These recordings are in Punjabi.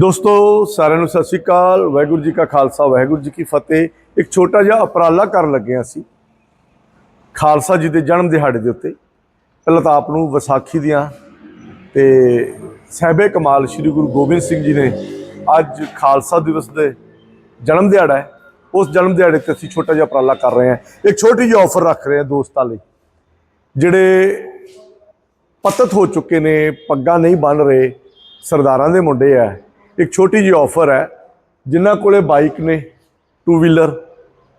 ਦੋਸਤੋ, ਸਾਰਿਆਂ ਨੂੰ ਸਤਿ ਸ਼੍ਰੀ ਅਕਾਲ। ਵਾਹਿਗੁਰੂ ਜੀ ਕਾ ਖਾਲਸਾ, ਵਾਹਿਗੁਰੂ ਜੀ ਕੀ ਫਤਿਹ। ਇੱਕ ਛੋਟਾ ਜਿਹਾ ਉਪਰਾਲਾ ਕਰਨ ਲੱਗੇ ਹਾਂ ਅਸੀਂ। ਖਾਲਸਾ ਜੀ ਦੇ ਜਨਮ ਦਿਹਾੜੇ ਦੇ ਉੱਤੇ। ਪਹਿਲਾਂ ਤਾਂ ਆਪ ਨੂੰ ਵਿਸਾਖੀ ਦੀਆਂ ਤੇ ਸਹਿਬੇ ਕਮਾਲ ਸ੍ਰੀ ਗੁਰੂ ਗੋਬਿੰਦ ਸਿੰਘ ਜੀ ਨੇ ਅੱਜ ਖਾਲਸਾ ਦਿਵਸ ਦੇ ਜਨਮ ਦਿਹਾੜਾ ਹੈ। ਉਸ ਜਨਮ ਦਿਹਾੜੇ ਤੇ ਅਸੀਂ ਛੋਟਾ ਜਿਹਾ ਉਪਰਾਲਾ ਕਰ ਰਹੇ ਹਾਂ। ਇੱਕ ਛੋਟੀ ਜਿਹੀ ਆਫਰ ਰੱਖ ਰਹੇ ਹਾਂ ਦੋਸਤਾਂ ਲਈ। ਜਿਹੜੇ ਪਤਤ ਹੋ ਚੁੱਕੇ ਨੇ, ਪੱਗਾਂ ਨਹੀਂ ਬੰਨ ਰਹੇ ਸਰਦਾਰਾਂ ਦੇ ਮੁੰਡੇ ਆ। ਇੱਕ ਛੋਟੀ ਜਿਹੀ ਆਫਰ ਹੈ, ਜਿਨ੍ਹਾਂ ਕੋਲੇ ਬਾਈਕ ਨੇ ਟੂ ਵੀਲਰ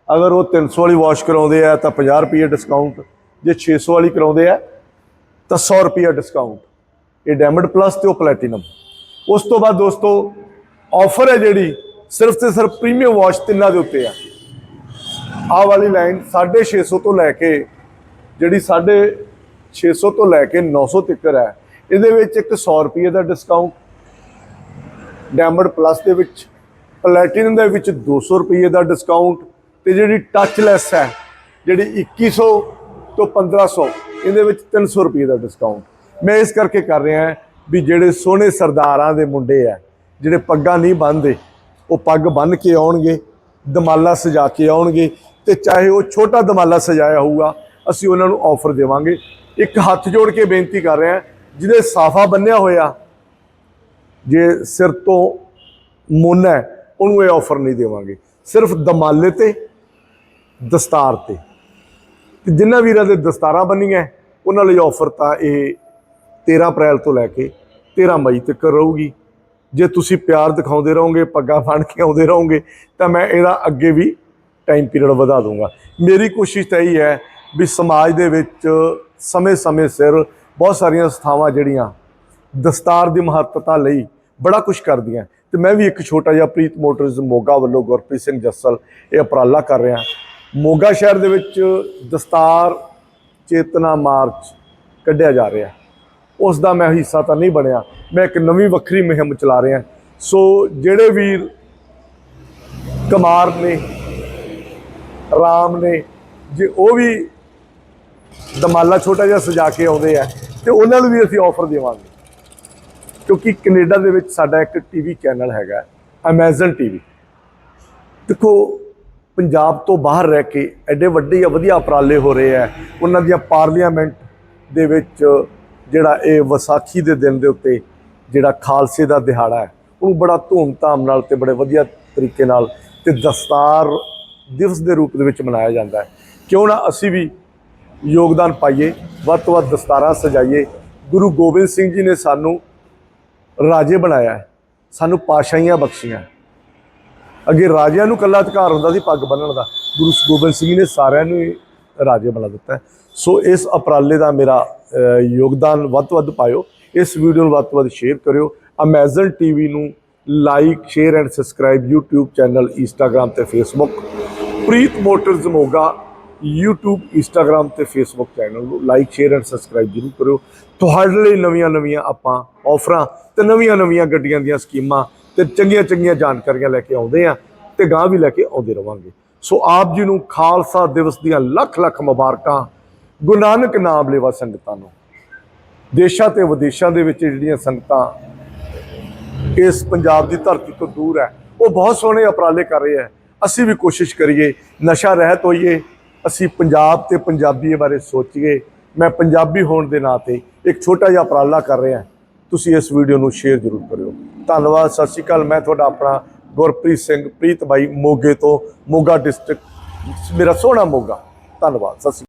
ਅਗਰ ਉਹ 300 ਵਾਲੀ ਵਾਸ਼ ਕਰਾਉਂਦੇ ਆ, ਤਾਂ 50 ਰੁਪਏ ਡਿਸਕਾਊਂਟ ਜੇ 600 ਵਾਲੀ ਕਰਾਉਂਦੇ ਆ, ਤਾਂ 100 ਰੁਪਏ ਡਿਸਕਾਊਂਟ ਇਹ ਡਾਇਮੰਡ ਪਲੱਸ ਤੇ ਉਹ ਪਲੈਟੀਨਮ ਉਸ ਤੋਂ ਬਾਅਦ ਦੋਸਤੋ ਆਫਰ ਹੈ ਜਿਹੜੀ, ਸਿਰਫ ਤੇ ਸਿਰਫ ਪ੍ਰੀਮੀਅਮ ਵਾਸ਼ ਤਿੰਨਾਂ ਦੇ ਉੱਤੇ ਆ। ਆਹ ਵਾਲੀ ਲਾਈਨ 650 ਤੋਂ ਲੈ ਕੇ, ਜਿਹੜੀ 650 ਤੋਂ ਲੈ ਕੇ 900 ਤੱਕ ਹੈ, ਇਹਦੇ ਵਿੱਚ ਇੱਕ 100 ਰੁਪਏ ਦਾ ਡਿਸਕਾਊਂਟ ਡਾਇਮੰਡ ਪਲੱਸ ਦੇ ਵਿੱਚ, ਪਲੈਟੀਨਮ ਦੇ ਵਿੱਚ 200 ਰੁਪਏ ਦਾ ਡਿਸਕਾਊਂਟ ਤੇ ਜਿਹੜੀ ਟੱਚਲੈਸ ਹੈ, ਜਿਹੜੀ 2100 ਤੋਂ 1500 ਇਹਦੇ ਵਿੱਚ 300 ਰੁਪਏ ਦਾ ਡਿਸਕਾਊਂਟ ਮੈਂ ਇਸ ਕਰਕੇ ਕਰ ਰਿਹਾ ਵੀ ਜਿਹੜੇ ਸੋਹਣੇ ਸਰਦਾਰਾਂ ਦੇ ਮੁੰਡੇ ਆ, ਜਿਹੜੇ ਪੱਗਾਂ ਨਹੀਂ ਬੰਨਦੇ ਉਹ ਪੱਗ ਬੰਨ ਕੇ ਆਉਣਗੇ, ਦਮਾਲਾ ਸਜਾ ਕੇ ਆਉਣਗੇ ਤੇ ਚਾਹੇ ਉਹ ਛੋਟਾ ਦਮਾਲਾ ਸਜਾਇਆ ਹੋਊਗਾ, ਅਸੀਂ ਉਹਨਾਂ ਨੂੰ ਆਫਰ ਦੇਵਾਂਗੇ। ਇੱਕ ਹੱਥ ਜੋੜ ਕੇ ਬੇਨਤੀ ਕਰ ਰਿਹਾ ਜਿਹਦੇ ਸਾਫਾ ਬੰਨਿਆ ਹੋਇਆ ਜੇ ਸਿਰ ਤੋਂ ਮੁੰਨ ਹੈ, ਉਹਨੂੰ ਇਹ ਆਫਰ ਨਹੀਂ ਦੇਵਾਂਗੇ। ਸਿਰਫ ਦਮਾਲੇ ਤੇ, ਦਸਤਾਰ ਤੇ। ਤੇ ਜਿਨ੍ਹਾਂ ਵੀਰਾਂ ਦੇ ਦਸਤਾਰਾਂ ਬੰਨੀਆਂ, ਉਹਨਾਂ ਲਈ ਆਫਰ ਤਾਂ ਇਹ 13 ਅਪ੍ਰੈਲ ਤੋਂ ਲੈ ਕੇ 13 ਮਈ ਤੱਕ ਰਹੂਗੀ। ਜੇ ਤੁਸੀਂ ਪਿਆਰ ਦਿਖਾਉਂਦੇ ਰਹੋਗੇ, ਪੱਗਾਂ ਫੜ ਕੇ ਆਉਂਦੇ ਰਹੋਗੇ, ਤਾਂ ਮੈਂ ਇਹਦਾ ਅੱਗੇ ਵੀ ਟਾਈਮ ਪੀਰੀਅਡ ਵਧਾ ਦੂੰਗਾ ਮੇਰੀ ਕੋਸ਼ਿਸ਼ ਤਾਂ ਇਹੀ ਹੈ ਵੀ ਸਮਾਜ ਦੇ ਵਿੱਚ ਸਮੇਂ-ਸਮੇਂ ਸਿਰ ਬਹੁਤ ਸਾਰੀਆਂ ਸੰਸਥਾਵਾਂ ਜਿਹੜੀਆਂ ਦਸਤਾਰ ਦੀ ਮਹੱਤਤਾ ਲਈ ਬੜਾ ਕੁਝ ਕਰਦੀਆਂ ਤੇ ਮੈਂ ਵੀ ਇੱਕ ਛੋਟਾ ਜਿਹਾ ਪ੍ਰੀਤ ਮੋਟਰਸ ਮੋਗਾ ਵੱਲੋਂ ਗੁਰਪ੍ਰੀਤ ਸਿੰਘ ਜੱਸਲ ਇਹ ਉਪਰਾਲਾ ਕਰ ਰਿਹਾ ਮੋਗਾ ਸ਼ਹਿਰ ਦੇ ਵਿੱਚ ਦਸਤਾਰ ਚੇਤਨਾ ਮਾਰਚ ਕੱਢਿਆ ਜਾ ਰਿਹਾ ਉਸ ਦਾ ਮੈਂ ਹਿੱਸਾ ਤਾਂ ਨਹੀਂ ਬਣਿਆ, ਮੈਂ ਇੱਕ ਨਵੀਂ ਵੱਖਰੀ ਮੁਹਿੰਮ ਚਲਾ ਰਿਹਾ ਸੋ ਜਿਹੜੇ ਵੀਰ ਕਮਾਰ ਨੇ, ਰਾਮ ਨੇ, ਜੇ ਉਹ ਵੀ ਦਮਾਲਾ ਛੋਟਾ ਜਿਹਾ ਸਜਾ ਕੇ ਆਉਂਦੇ ਆ, ਤੇ ਉਹਨਾਂ ਨੂੰ ਵੀ ਅਸੀਂ ਆਫਰ ਦੇਵਾਂਗੇ। ਕਿਉਂਕਿ ਕੈਨੇਡਾ ਦੇ ਵਿੱਚ ਸਾਡਾ ਇੱਕ ਟੀਵੀ ਚੈਨਲ ਹੈਗਾ ਅਮੇਜ਼ਨ ਟੀਵੀ ਦੇਖੋ, ਪੰਜਾਬ ਤੋਂ ਬਾਹਰ ਰਹਿ ਕੇ ਐਡੇ ਵੱਡੇ ਜਾਂ ਵਧੀਆ ਉਪਰਾਲੇ ਹੋ ਰਹੇ ਆ, ਉਹਨਾਂ ਦੀਆਂ ਪਾਰਲੀਮੈਂਟ ਦੇ ਵਿੱਚ ਜਿਹੜਾ ਇਹ ਵਿਸਾਖੀ ਦੇ ਦਿਨ ਦੇ ਉੱਤੇ ਜਿਹੜਾ ਖਾਲਸੇ ਦਾ ਦਿਹਾੜਾ ਹੈ, ਉਹਨੂੰ ਬੜਾ ਧੂਮ-ਧਾਮ ਨਾਲ ਤੇ ਬੜੇ ਵਧੀਆ ਤਰੀਕੇ ਨਾਲ ਤੇ ਦਸਤਾਰ ਦਿਵਸ ਦੇ ਰੂਪ ਦੇ ਵਿੱਚ ਮਨਾਇਆ ਜਾਂਦਾ ਹੈ। ਕਿਉਂ ਨਾ ਅਸੀਂ ਵੀ ਯੋਗਦਾਨ ਪਾਈਏ, ਵੱਧ ਤੋਂ ਵੱਧ ਦਸਤਾਰਾਂ ਸਜਾਈਏ। ਗੁਰੂ ਗੋਬਿੰਦ ਸਿੰਘ ਜੀ ਨੇ ਸਾਨੂੰ ਰਾਜੇ ਬਣਾਇਆ ਸਾਨੂੰ ਪਾਸ਼ਾਹੀਆਂ ਬਖਸ਼ੀਆਂ ਅੱਗੇ ਰਾਜਿਆਂ ਨੂੰ ਕੱਲਾ ਅਧਿਕਾਰ ਹੁੰਦਾ ਸੀ ਪੱਗ ਬੰਨਣ ਦਾ। ਗੁਰੂ ਗੋਬਿੰਦ ਸਿੰਘ ਨੇ ਸਾਰਿਆਂ ਨੂੰ ਰਾਜੇ ਬਣਾ ਦਿੱਤਾ ਸੋ ਇਸ ਉਪਰਾਲੇ ਦਾ ਮੇਰਾ ਯੋਗਦਾਨ ਵੱਧ ਤੋਂ ਵੱਧ ਪਾਇਓ। ਇਸ ਵੀਡੀਓ ਨੂੰ ਵੱਧ ਤੋਂ ਵੱਧ ਸ਼ੇਅਰ ਕਰਿਓ। ਅਮੇਜ਼ਨ ਟੀਵੀ ਨੂੰ like share and subscribe YouTube channel Instagram ਤੇ Facebook Preet motors Moga YouTube, Instagram ਤੇ Facebook ਚੈਨਲ ਨੂੰ ਲਾਈਕ ਸ਼ੇਅਰ ਐਂਡ ਸਬਸਕ੍ਰਾਈਬ ਜ਼ਰੂਰ ਕਰਿਓ। ਤੁਹਾਡੇ ਲਈ ਨਵੀਆਂ-ਨਵੀਆਂ ਆਪਾਂ ਆਫਰਾਂ ਤੇ ਨਵੀਆਂ-ਨਵੀਆਂ ਗੱਡੀਆਂ ਦੀਆਂ ਸਕੀਮਾਂ ਤੇ ਚੰਗੀਆਂ-ਚੰਗੀਆਂ ਜਾਣਕਾਰੀਆਂ ਲੈ ਕੇ ਆਉਂਦੇ ਆ ਤੇ ਗਾਂ ਵੀ ਲੈ ਕੇ ਆਉਂਦੇ ਰਵਾਂਗੇ। ਸੋ ਆਪ ਜੀ ਨੂੰ ਖਾਲਸਾ ਦਿਵਸ ਦੀਆਂ ਲੱਖ-ਲੱਖ ਮੁਬਾਰਕਾਂ। ਗੁਰੂ ਨਾਨਕ ਨਾਮ ਲੇਵਾ ਸੰਗਤਾਂ ਨੂੰ। ਦੇਸ਼ਾਂ ਤੇ ਵਿਦੇਸ਼ਾਂ ਦੇ ਵਿੱਚ ਜਿਹੜੀਆਂ ਸੰਗਤਾਂ ਇਸ ਪੰਜਾਬ ਦੀ ਧਰਤੀ ਤੋਂ ਦੂਰ ਹੈ, ਉਹ ਬਹੁਤ ਸੋਹਣੇ ਉਪਰਾਲੇ ਕਰ ਰਹੇ ਹੈ। ਅਸੀਂ ਵੀ ਕੋਸ਼ਿਸ਼ ਕਰੀਏ, ਨਸ਼ਾ ਰਹਿਤ ਹੋਈਏ ਅਸੀਂ ਪੰਜਾਬ ਤੇ ਪੰਜਾਬੀ ਬਾਰੇ ਸੋਚੀਏ, ਮੈਂ ਪੰਜਾਬੀ ਹੋਣ ਦੇ ਨਾਤੇ ਇੱਕ ਛੋਟਾ ਜਿਹਾ ਉਪਰਾਲਾ ਕਰ ਰਿਹਾ ਤੁਸੀਂ ਇਸ ਵੀਡੀਓ ਨੂੰ ਸ਼ੇਅਰ ਜ਼ਰੂਰ ਕਰਿਓ। ਧੰਨਵਾਦ, ਸਤਿ ਸ਼੍ਰੀ ਅਕਾਲ। ਮੈਂ ਤੁਹਾਡਾ ਆਪਣਾ ਗੁਰਪ੍ਰੀਤ ਸਿੰਘ, ਪ੍ਰੀਤ ਬਾਈ ਮੋਗੇ ਤੋਂ ਮੋਗਾ ਡਿਸਟ੍ਰਿਕਟ ਮੇਰਾ ਸੋਹਣਾ ਮੋਗਾ। ਧੰਨਵਾਦ, ਸਤਿ ਸ਼੍ਰੀ ਅਕਾਲ